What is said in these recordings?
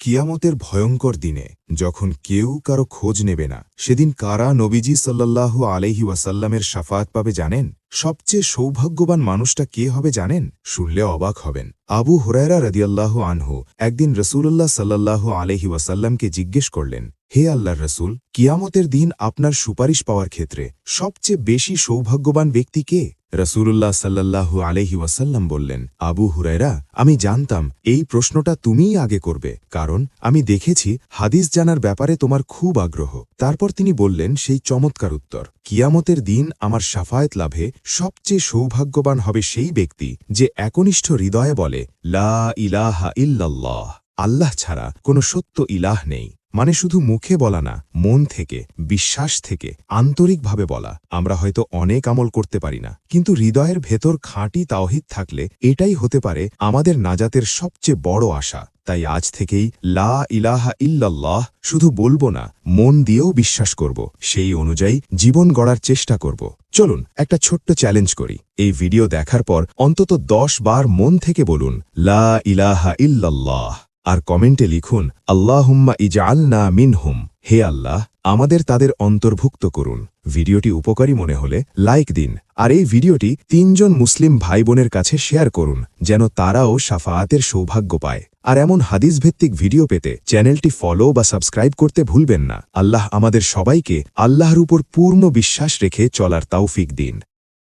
কিয়ামতের ভয়ঙ্কর দিনে, যখন কেউ কারও খোঁজ নেবে না, সেদিন কারা নবীজি সাল্লাল্লাহু আলহি ওয়াসাল্লামের সাফাত পাবে জানেন? সবচেয়ে সৌভাগ্যবান মানুষটা কে হবে জানেন? শুনলে অবাক হবেন। আবু হুরায়রা রদিয়াল্লাহ আনহু একদিন রসুল্লাহ সাল্লাল্লাহু আলহি ওয়াসাল্লামকে জিজ্ঞেস করলেন, হে আল্লাহর রসুল, কিয়ামতের দিন আপনার সুপারিশ পাওয়ার ক্ষেত্রে সবচেয়ে বেশি সৌভাগ্যবান ব্যক্তি কে? রসুল্লাহ সাল্লাল্লাহু আলহি ওয়াসাল্লাম বললেন, আবু হুরায়রা, আমি জানতাম এই প্রশ্নটা তুমিই আগে করবে, কারণ আমি দেখেছি হাদিস জানার ব্যাপারে তোমার খুব আগ্রহ। তারপর তিনি বললেন সেই চমৎকার উত্তর, কিয়ামতের দিন আমার সাফায়েত লাভে সবচেয়ে সৌভাগ্যবান হবে সেই ব্যক্তি যে একনিষ্ঠ হৃদয়ে বলে, লা ইলাহা ইল্লাল্লাহ। আল্লাহ ছাড়া কোনো সত্য ইলাহ নেই। মানে শুধু মুখে বলা না, মন থেকে, বিশ্বাস থেকে, আন্তরিকভাবে বলা, আমরা হয়তো অনেক আমল করতে পারি না। কিন্তু হৃদয়ের ভেতর খাঁটি তাওহিদ থাকলে এটাই হতে পারে আমাদের নাজাতের সবচেয়ে বড় আশা। তাই আজ থেকেই লা ইলাহা ইল্লাল্লাহ শুধু বলব না, মন দিয়েও বিশ্বাস করব, সেই অনুযায়ী জীবন গড়ার চেষ্টা করব। চলুন, একটা ছোট্ট চ্যালেঞ্জ করি। এই ভিডিও দেখার পর অন্তত দশ বার মন থেকে বলুন, লা ইলাহা ইল্লাল্লাহ। আর কমেন্টে লিখুন, আল্লাহুম্মা ইজআলনা মিনহুম। হে আল্লাহ, আমাদের তাদের অন্তর্ভুক্ত করুন। ভিডিওটি উপকারী মনে হলে লাইক দিন, আর এই ভিডিওটি তিনজন মুসলিম ভাই বোনের কাছে শেয়ার করুন, যেন তারাও সাফায়াতের সৌভাগ্য পায়। আর এমন হাদিস ভিত্তিক ভিডিও পেতে চ্যানেলটি ফলো বা সাবস্ক্রাইব করতে ভুলবেন না। আল্লাহ আমাদের সবাইকে আল্লাহর উপর পূর্ণ বিশ্বাস রেখে চলার তাওফিক দিন।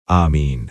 আমিন।